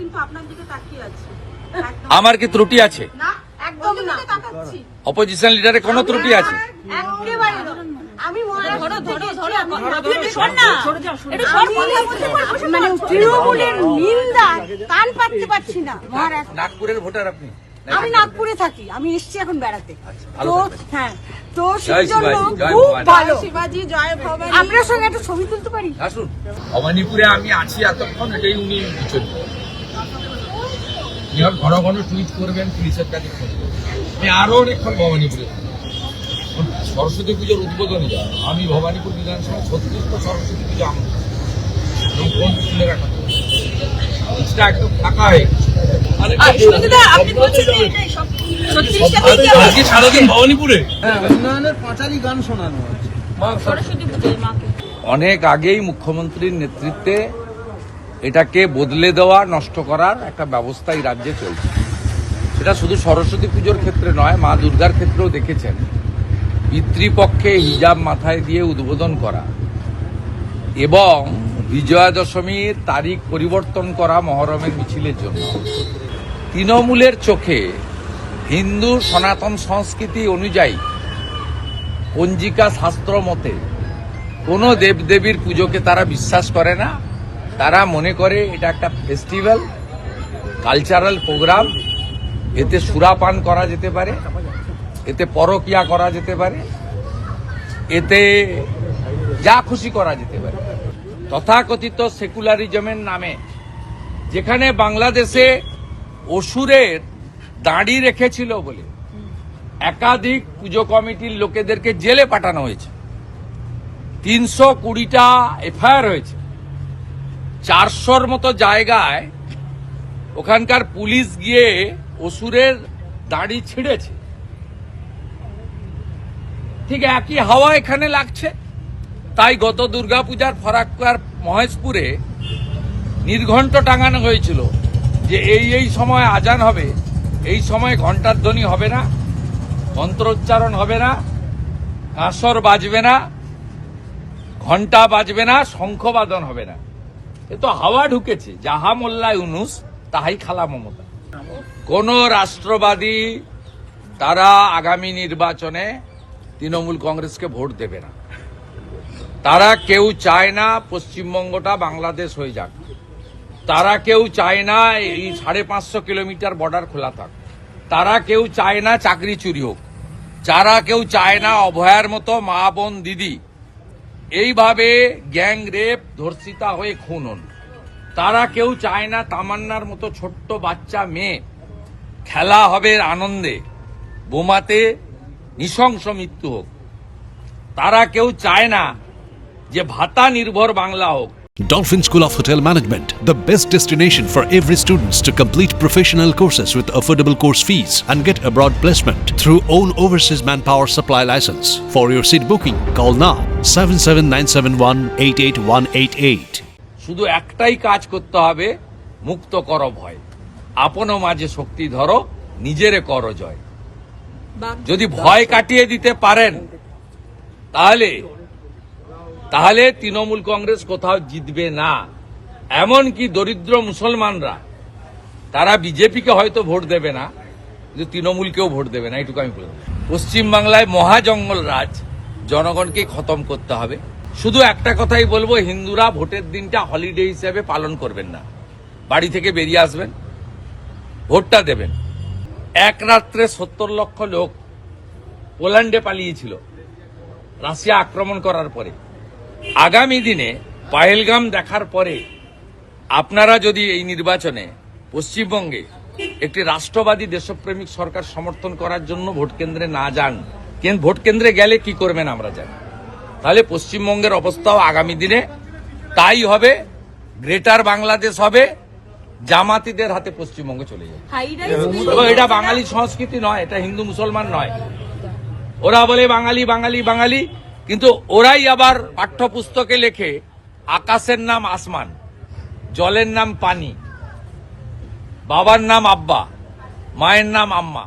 কিন্তু আপনার দিকে তাকিয়ে আছি আমার কি ত্রুটি আছে না একদম না অপোজিশন লিডারে কোনো ত্রুটি আছে একেবারে আমি ধরো ধরো ধরো মানে তৃণমূলের নিন্দা কান পাততে পারছি না মহারাজ নাগপুরের ভোটার আপনি আমি নাগপুরে থাকি আমি এসছি এখন বেড়াতে তো হ্যাঁ তো জয় সেই জন্য খুব ভালো শিবাজি জয় ভবানী আপনার সঙ্গে একটা ছবি তুলতে পারি আসুন ভবানীপুরে আমি আছি এতক্ষণ এটাই উনি এবার ঘন ঘন টুইট করবেন পুলিশের কাছে। আমি আরও অনেকক্ষণ ভবানীপুরে। সরস্বতী পুজোর উদ্বোধনে যাব আমি ভবানীপুর বিধানসভা ছত্রিশটা সরস্বতী পুজো আমার এবং ফোন তুলে রাখা এটা একদম ফাঁকা হয়ে আজকে সারাদিন ভবানীপুরে? হ্যাঁ উন্নয়নের পাঁচালি গান শোনানো হচ্ছে অনেক আগেই মুখ্যমন্ত্রীর নেতৃত্বে এটাকে বদলে দেওয়া, নষ্ট করার একটা ব্যবস্থা এই রাজ্যে চলছে। সেটা শুধু সরস্বতী পুজোর ক্ষেত্রে নয়, মা দুর্গার ক্ষেত্রেও দেখেছেন। পিতৃপক্ষে হিজাব মাথায় দিয়ে উদ্বোধন করা এবং বিজয়া দশমীর তারিখ পরিবর্তন করা মহরমের মিছিলের জন্য। তৃণমূলের চোখে হিন্দু সনাতন সংস্কৃতি অনুযায়ী পঞ্জিকা শাস্ত্র মতে কোনো দেবদেবীর পুজোকে তারা বিশ্বাস করে না। তারা মনে করে এটা একটা ফেস্টিভ্যাল কালচারাল প্রোগ্রাম এতে সুরাপান করা যেতে পারে, এতে পরকিয়া করা যেতে পারে, এতে যা খুশি করা যেতে পারে। তথাকথিত সেকুলারিজমের নামে, যেখানে বাংলাদেশে অসুরের দাঁড়ি রেখেছিল বলে একাধিক পুজো কমিটির লোকেদেরকে জেলে পাঠানো হয়েছে। তিনশো কুড়িটা এফআইআর হয়েছে। চারশোর মতো জায়গায় ওখানকার পুলিশ গিয়ে অসুরের দাড়ি ছিঁড়েছে। ঠিক একই হাওয়া এখানে লাগছে। তাই গত দুর্গাপূজার ফরাক্কার মহেশপুরে নির্ঘণ্ট টাঙানো হয়েছিল যে এই এই সময় আজান হবে, এই সময় ঘণ্টার ধ্বনি হবে না, মন্ত্রোচ্চারণ হবে না, কাঁসর বাজবে না ঘণ্টা বাজবে না, শঙ্খবাদন হবে না। এ তো হাওয়া ঢুকেছে, যাহা মোল্লা ইউনুস তাহাই খালা মমতা। কোন রাষ্ট্রবাদী তারা আগামী নির্বাচনে তৃণমূল কংগ্রেসকে ভোট দেবে না। তারা কেউ চায় না পশ্চিমবঙ্গটা বাংলাদেশ হয়ে যাক। তারা কেউ চায় না এই সাড়ে পাঁচশো কিলোমিটার বর্ডার খোলা থাক। তারা কেউ চায় না চাকরি চুরি হোক। যারা কেউ চায় না অভয়ার মতো মা বোন দিদি এইভাবে গ্যাং রেপ ধর্ষিতা হয়ে খুন হন। তারা কেউ চায় না তামান্নার মতো ছোট্ট বাচ্চা মেয়ে। খেলা হবে আনন্দে। বোমাতে নৃশংস মৃত্যু হোক। তারা কেউ চায় না যে ভাতা নির্ভর বাংলা হোক। Dolphin School of Hotel Management, the best destination for every students to complete professional courses with affordable course fees and get abroad placement through own overseas manpower supply license. For your seat booking, call now 77971 শুধু একটাই কাজ করতে হবে মুক্ত কর ভয় আপনও মাঝে শক্তি ধরো নিজেরে কর জয় যদি ভয় কাটিয়ে দিতে পারেন তাহলে তাহলে তৃণমূল কংগ্রেস কোথাও জিতবে না। এমনকি দরিদ্র মুসলমানরা, তারা বিজেপিকে হয়তো ভোট দেবে না, কিন্তু তৃণমূলকেও ভোট দেবে না এটুকু আমি বলব পশ্চিমবাংলায় মহাজঙ্গল রাজ, জনগণকে খতম করতে হবে। শুধু একটা কথাই বলব, হিন্দুরা ভোটের দিনটা হলিডে হিসেবে পালন করবেন না। বাড়ি থেকে বেরিয়ে আসবেন, ভোটটা দেবেন। এক রাত্রে সত্তর লক্ষ লোক পোল্যান্ডে পালিয়েছিল, রাশিয়া আক্রমণ করার পরে। আগামী দিনে পাহেলগাম দেখার পরে আপনারা যদি এই নির্বাচনে পশ্চিমবঙ্গে একটি রাষ্ট্রবাদী দেশপ্রেমিক সরকার সমর্থন করার জন্য ভোট কেন্দ্রে না যান কেন- ভোট কেন্দ্রে গেলে কি করবেন আমরা জানি। তাহলে পশ্চিমবঙ্গের অবস্থাও আগামী দিনে তাই হবে গ্রেটার বাংলাদেশ হবে জামাতিদের হাতে পশ্চিমবঙ্গ চলে যাবে। এটা বাঙালি সংস্কৃতি নয় এটা হিন্দু মুসলমান নয়। ওরা বলে বাঙালি বাঙালি বাঙালি কিন্তু ওরাই আবার পাঠ্যপুস্তকে লেখে, আকাশের নাম আসমান, জলের নাম পানি, বাবার নাম আব্বা, মায়ের নাম আম্মা।